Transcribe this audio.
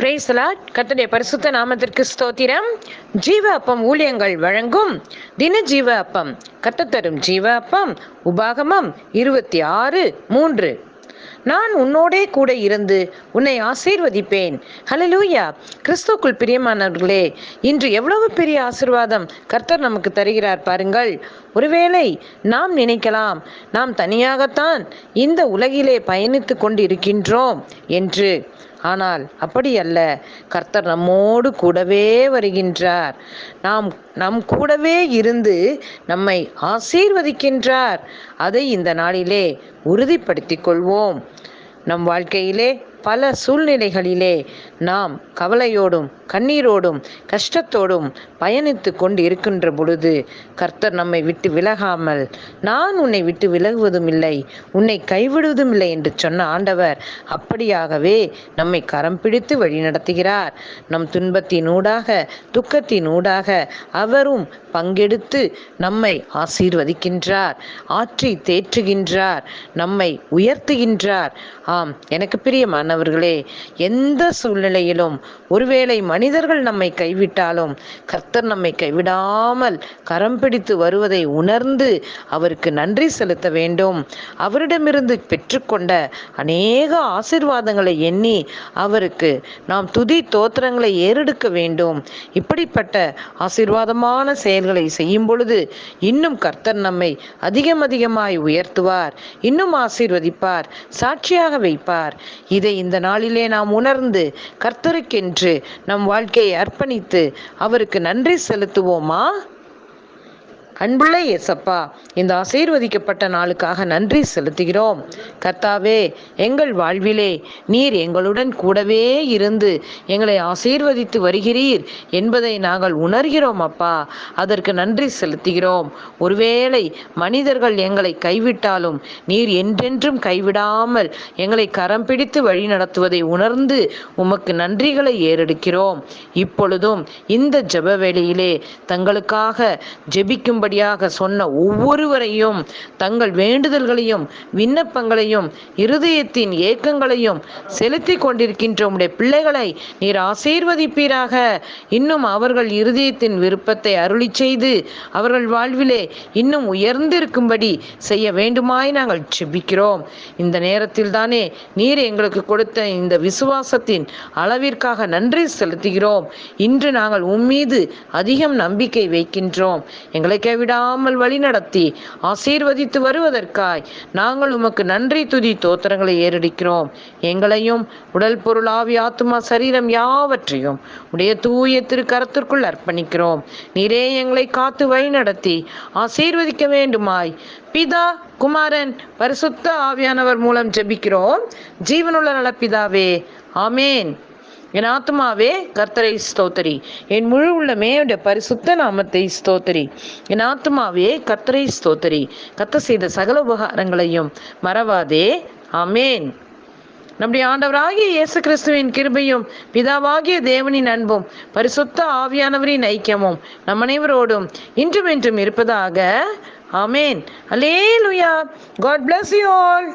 பிரேசலா கத்தடைய பரிசுத்த நாமத்திற்கு ஸ்தோத்திரம். ஜீவ அப்பம் ஊழியங்கள் வழங்கும் தின ஜீவ அப்பம் கத்தத்தரும் தரும் ஜீவ அப்பம் உபாகமம் இருபத்தி ஆறு மூன்று. நான் உன்னோடே கூட இருந்து உன்னை ஆசீர்வதிப்பேன். ஹலலூயா கிறிஸ்துக்குள் பிரியமானவர்களே இன்று எவ்வளவு பெரிய ஆசீர்வாதம் கர்த்தர் நமக்கு தருகிறார் பாருங்கள். ஒருவேளை நாம் நினைக்கலாம் நாம் தனியாகத்தான் இந்த உலகிலே பயணித்து கொண்டு இருக்கின்றோம் என்று. ஆனால் அப்படி அல்ல கர்த்தர் நம்மோடு கூடவே வருகின்றார். நாம் நம் கூடவே இருந்து நம்மை ஆசீர்வதிக்கின்றார். அதை இந்த நாளிலே உறுதிப்படுத்திக் கொள்வோம். நம் வாழ்க்கையிலே பல சூழ்நிலைகளிலே நாம் கவலையோடும் கண்ணீரோடும் கஷ்டத்தோடும் பயணித்து கொண்டு இருக்கின்ற பொழுது கர்த்தர் நம்மை விட்டு விலகாமல் நான் உன்னை விட்டு விலகுவதும் இல்லை உன்னை கைவிடுவதும் இல்லை என்று சொன்ன ஆண்டவர் அப்படியாகவே நம்மை கரம் பிடித்து வழி நடத்துகிறார். நம் துன்பத்தினூடாக துக்கத்தினூடாக அவரும் பங்கெடுத்து நம்மை ஆசீர்வதிக்கின்றார் ஆற்றி தேற்றுகின்றார் நம்மை உயர்த்துகின்றார். ஆம் எனக்கு பிரியமானவர்களே எந்த சூழ்நிலையிலும் ஒருவேளை மனிதர்கள் நம்மை கைவிட்டாலும் கர்த்தர் நம்மை கைவிடாமல் கரம் பிடித்து வருவதை உணர்ந்து அவருக்கு நன்றி செலுத்த வேண்டும். அவரிடமிருந்து பெற்றுக்கொண்ட அநேக ஆசிர்வாதங்களை எண்ணி அவருக்கு நாம் துதி தோத்திரங்களை ஏறெடுக்க வேண்டும். இப்படிப்பட்ட ஆசீர்வாதமான செயல்களை செய்யும் பொழுது இன்னும் கர்த்தர் நம்மை அதிகம் அதிகமாய் உயர்த்துவார் இன்னும் ஆசீர்வதிப்பார் சாட்சியாக வைப்பார். இதை இந்த நாளிலே நாம் உணர்ந்து கர்த்தருக்கென்று நம் வாழ்க்கையை அர்ப்பணித்து அவருக்கு நன்றி செலுத்துவோமா? அன்புள்ள இயேசப்பா இந்த ஆசீர்வதிக்கப்பட்ட நாளுக்காக நன்றி செலுத்துகிறோம். கர்த்தாவே எங்கள் வாழ்விலே நீர் எங்களுடன் கூடவே இருந்து எங்களை ஆசீர்வதித்து வருகிறீர் என்பதை நாங்கள் உணர்கிறோம் அப்பா. அதற்கு நன்றி செலுத்துகிறோம். ஒருவேளை மனிதர்கள் எங்களை கைவிட்டாலும் நீர் என்றென்றும் கைவிடாமல் எங்களை கரம் பிடித்து வழி நடத்துவதை உணர்ந்து உமக்கு நன்றிகளை ஏறெடுக்கிறோம். இப்பொழுதும் இந்த ஜப வேளையிலே தங்களுக்காக ஜெபிக்கும்படி படியாக சொன்ன ஒவ்வொருவரையும் தங்கள் வேண்டுதல்களையும் விண்ணப்பங்களையும் இருதயத்தின் ஏக்கங்களையும் செலுத்தி கொண்டிருக்கின்ற உடைய பிள்ளைகளை நீர் ஆசீர்வதிப்பீராக. இன்னும் அவர்கள் இருதயத்தின் விருப்பத்தை அருளி செய்து அவர்கள் வாழ்விலே இன்னும் உயர்ந்திருக்கும்படி செய்ய வேண்டுமாய் நாங்கள் செபிக்கிறோம் இந்த நேரத்தில் தானே நீர் எங்களுக்கு கொடுத்த இந்த விசுவாசத்தின் அளவிற்காக நன்றி செலுத்துகிறோம். இன்று நாங்கள் உம்மீது அதிகம் நம்பிக்கை வைக்கின்றோம். எங்களை கைவிடாமல் வழிநடத்தி ஆசீர்வதித்து வருவதற்காய் நாங்கள் உமக்கு நன்றி துதி தோத்திரங்களை ஏறடிக்கிறோம். எங்களையும் உடல் பொருள் ஆவி ஆத்துமா சரீரம் யாவற்றையும் உடைய தூய திருக்கரத்திற்குள் அர்ப்பணிக்கிறோம். நீரே எங்களை காத்து வழிநடத்தி ஆசீர்வதிக்க வேண்டுமாய். பிதா குமாரன் பரிசுத்த ஆவியானவர் மூலம் ஜெபிக்கிறோம். ஜீவனுள்ள நலப்பிதாவே ஆமேன். என் ஆத்மாவே கர்த்தரை ஸ்தோத்தரி. என் முழு உள்ளமே உடைய பரிசுத்த நாமத்தை ஸ்தோத்தரி. என் ஆத்மாவே கர்த்தரை ஸ்தோத்தரி. கத்த செய்த சகல உபகாரங்களையும் மறவாதே. அமேன் நம்முடைய ஆண்டவராகிய இயேசு கிறிஸ்துவின் கிருபையும் பிதாவாகிய தேவனின் அன்பும் பரிசுத்த ஆவியானவரின் ஐக்கியமும் நம் அனைவரோடும் இன்றும் என்றும் இருப்பதாக. Amen hallelujah God bless you all